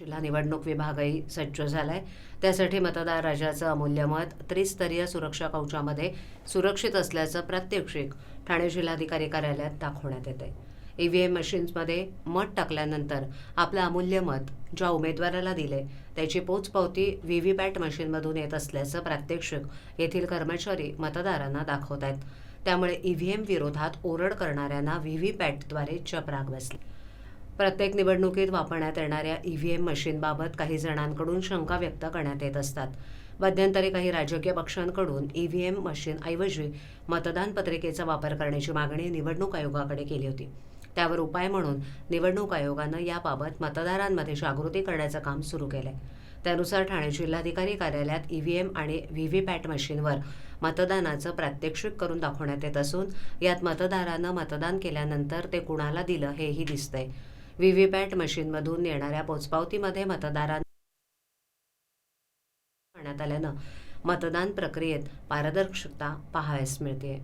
जिल्हा निवडणूक विभागही सज्ज झालाय. त्यासाठी मतदार राजाचं अमूल्य मत त्रिस्तरीय सुरक्षा कवचामध्ये सुरक्षित असल्याचं प्रात्यक्षिक ठाणे जिल्हाधिकारी कार्यालयात दाखवण्यात येते ईव्हीएम मशीन्समध्ये मत टाकल्यानंतर आपलं अमूल्य मत ज्या उमेदवाराला दिले त्याची पोचपावती व्हीव्हीपॅट मशीनमधून येत असल्याचं प्रात्यक्षिक येथील कर्मचारी मतदारांना दाखवत आहेत त्यामुळे ईव्हीएम विरोधात ओरड करणाऱ्यांना व्हीव्हीपॅटद्वारे चपराक बसली. प्रत्येक निवडणुकीत वापरण्यात येणाऱ्या ई व्ही एम मशीनबाबत काही जणांकडून शंका व्यक्त करण्यात येत असतात. मध्यंतरी काही राजकीय पक्षांकडून ई व्ही एम मशीनऐवजी मतदान पत्रिकेचा वापर करण्याची मागणी निवडणूक आयोगाकडे केली होती. त्यावर उपाय म्हणून निवडणूक आयोगानं याबाबत मतदारांमध्ये जागृती करण्याचं काम सुरू केलंय. त्यानुसार ठाणे जिल्हाधिकारी कार्यालयात ईव्हीएम आणि व्हीव्हीपॅट मशीनवर मतदानाचं प्रात्यक्षिक करून दाखवण्यात येत असून यात मतदारानं मतदान केल्यानंतर ते कुणाला दिलं हेही दिसतंय. व्हीव्हीपॅट मशीनमधून येणाऱ्या पोचपावतीमध्ये मतदारांना करण्यात आल्यानं मतदान प्रक्रियेत पारदर्शकता पाहायस मिळते.